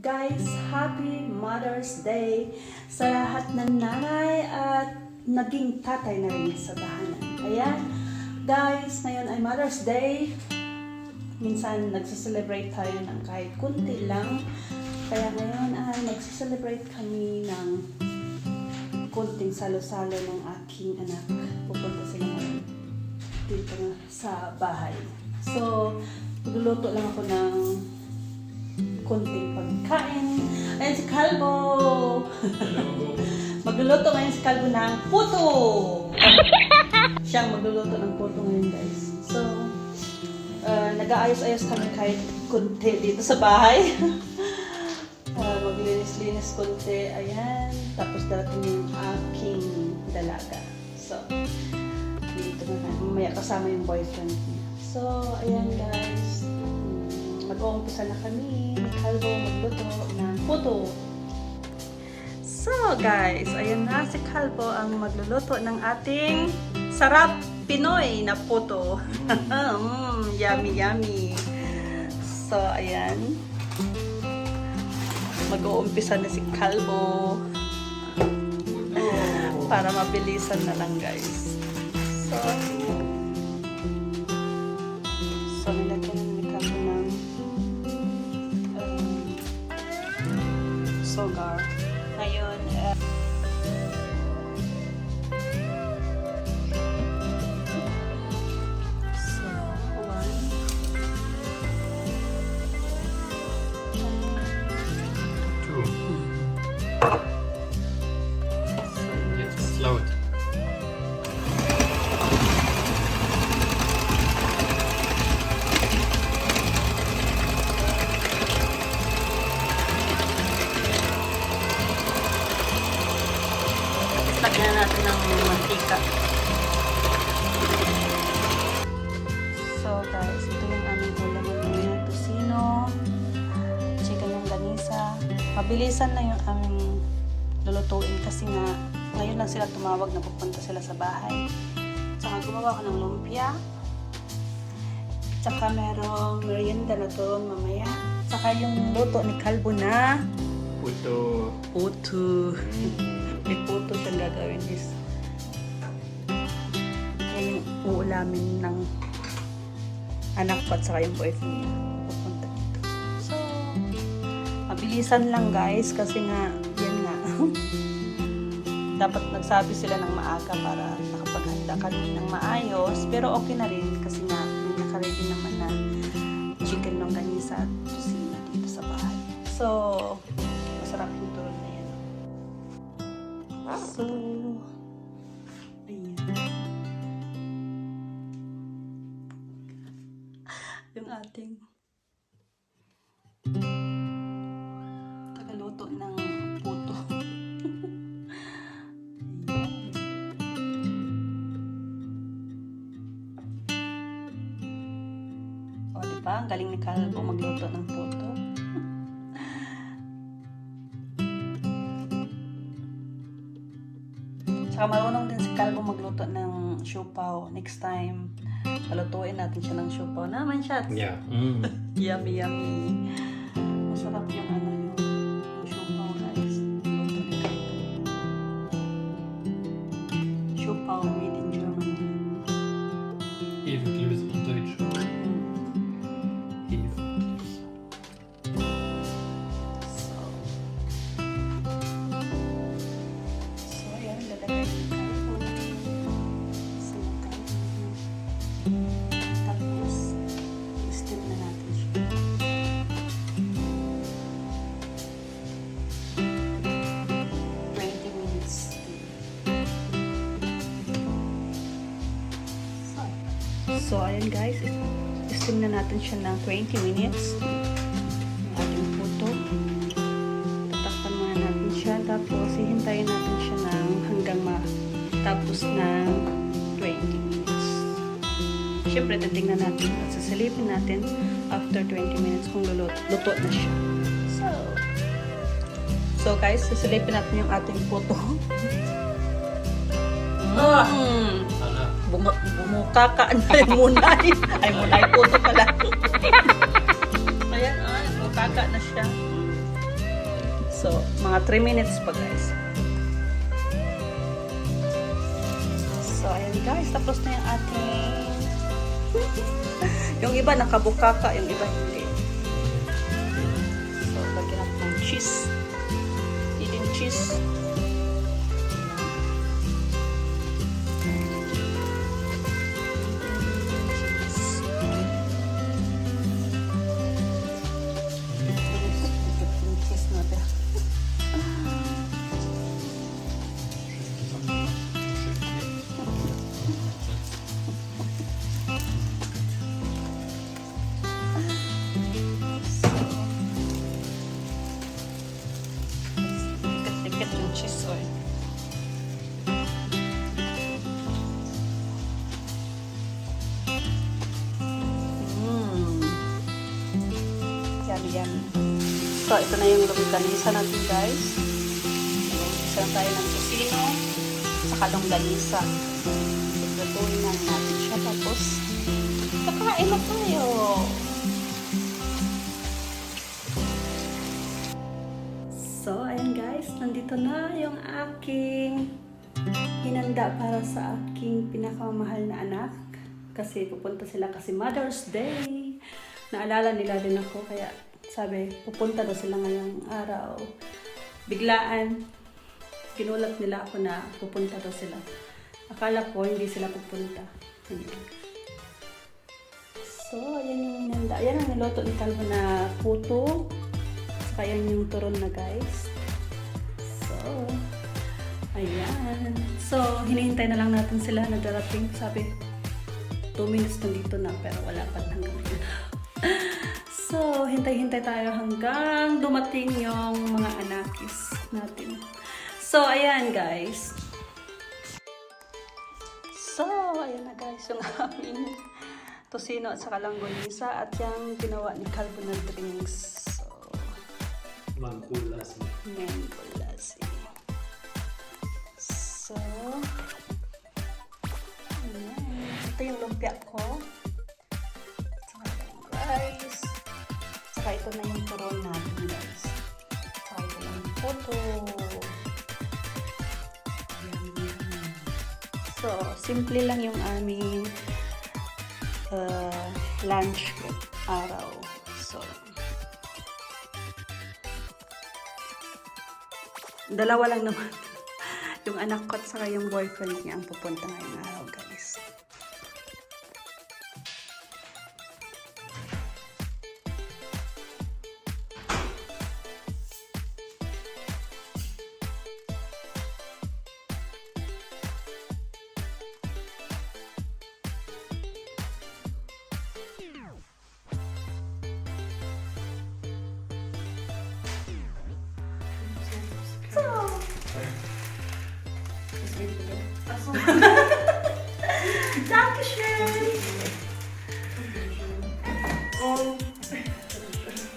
Guys, happy Mother's Day sa lahat ng nanay at naging tatay na rin sa tahanan. Ayan, guys, ngayon ay Mother's Day. Minsan nagsiselebrate tayo ng kahit kunti lang. Kaya ngayon ay nagsiselebrate kami ng kunting salo-salo ng aking anak. Pupunta sila ngayon dito sa bahay. So, magluluto lang ako ng kunting pagkain. Ayan si Calvo! magluluto ngayon si Calvo ng puto! Siyang magluluto ng puto ngayon guys. So, uh, nag-aayos-ayos kami kahit kunti dito sa bahay. uh, maglinis-linis kunti. Ayan. Tapos darating yung aking dalaga. So, dito na na. Mamaya kasama yung boyfriend niya. So, ayan guys. Mm, Mag-uumpisa na kami. Ni Calvo magluto ng puto. So guys, ayan na si Calvo ang magluluto ng ating sarap Pinoy na puto. mm, yummy, yummy. So, ayan. Mag-uumpisa na si Calvo. Para mabilisan na lang guys. So, so sugar. Ngayon, uh, Mabilisan na yung aming lulutuin kasi nga ngayon lang sila tumawag na pupunta sila sa bahay. Tsaka gumawa ko ng lumpia. Tsaka merong merienda na to mamaya. Tsaka yung luto ni Calvo na Puto. puto. May puto siyang gagawin is yan yung uulamin ng anak ko at saka yung boyfriend niya. Pupunta mabilisan lang guys kasi nga, yan nga. Dapat nagsabi sila ng maaga para nakapaghanda kami ng maayos. Pero okay na rin kasi nga, may nakaredy naman na chicken ng ganisa at tusina dito sa bahay. So, masarap yung turon na yan. So, ayan. Yung ating Diba? Ang galing ni Calvo magluto ng puto. Tsaka marunong din si Calvo magluto ng siopaw. Next time, palutuin natin siya ng siopaw. Naman siya. Ja. Mm. Yummy, yummy. Masarap yung ayan guys, i-steam na natin siya ng 20 minutes. Yung ating puto. Tatakpan muna natin siya. Tapos, hihintayin natin siya ng hanggang matapos ng 20 minutes. Siyempre, titignan natin at sasalipin natin after 20 minutes kung luto, luto na siya. So, so guys, sasalipin natin yung ating puto. Mm. Bum- bumuka ka ay munay. Ay munay puto pala. Ayan, ay, bumuka na siya. So, mga 3 minutes pa guys. So, ayan guys, tapos na yung ating... yung iba nakabukaka, yung iba hindi. So, lagyan natin ng cheese. Cheese oil. Yummy, yummy. So, ito na yung longganisa natin, guys. Isa tayo ng kusino sa longganisa. Lutuin na natin siya. Tapos, kakain na tayo. Nandito na yung aking hinanda para sa aking pinakamahal na anak. Kasi pupunta sila kasi Mother's Day. Naalala nila din ako, kaya sabi, pupunta daw sila ngayong araw. Biglaan, kinulat nila ako na pupunta daw sila. Akala ko hindi sila pupunta. Ayan. So, ayan yung hinanda. Ayan ang niloto ni Calvo na puto. Saka yan yung turon na guys. So, ayan. So, hinihintay na lang natin sila na darating. Sabi, 2 minutes na dito na pero wala pa hanggang ngayon. so, hintay-hintay tayo hanggang dumating yung mga anakis natin. So, ayan guys. So, ayan na guys yung aming tosino at saka langgonisa at yung ginawa ni Calvo na drinks. So, Mangulas. mango simple lang yung aming uh, lunch araw. So, Dalawa lang naman. yung anak ko at saka yung boyfriend niya ang pupunta ngayong araw, guys.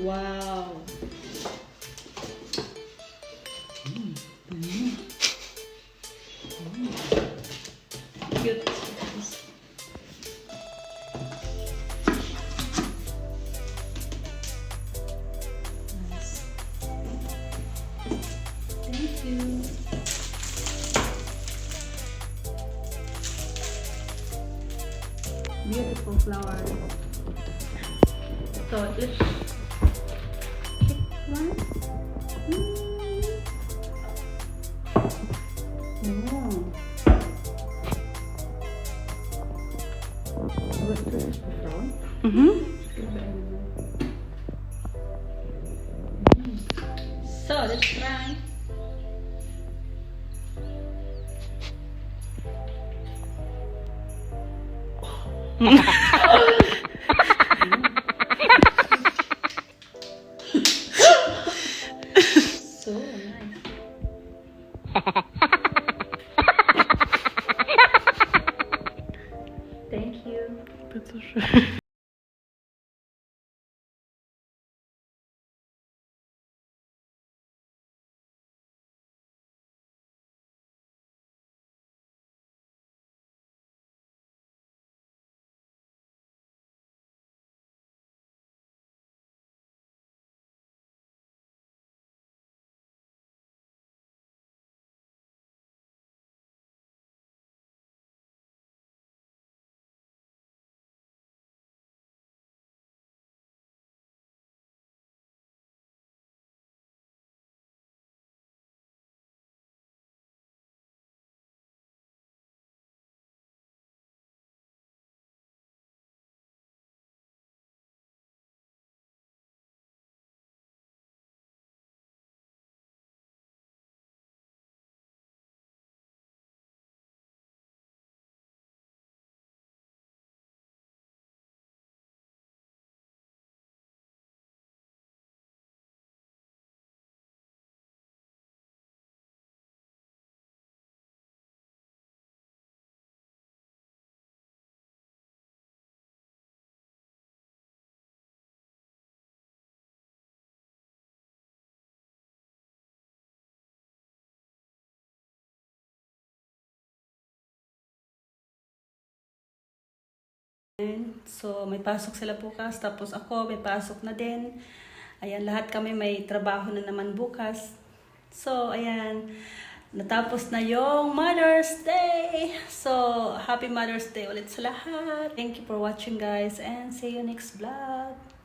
Wow. Thank you. Beautiful flower. So this Mm-hmm. So let's try. So, may pasok sila bukas. Tapos ako, may pasok na din. Ayan, lahat kami may trabaho na naman bukas. So, ayan. Natapos na yung Mother's Day. So, Happy Mother's Day ulit sa lahat. Thank you for watching guys and see you next vlog.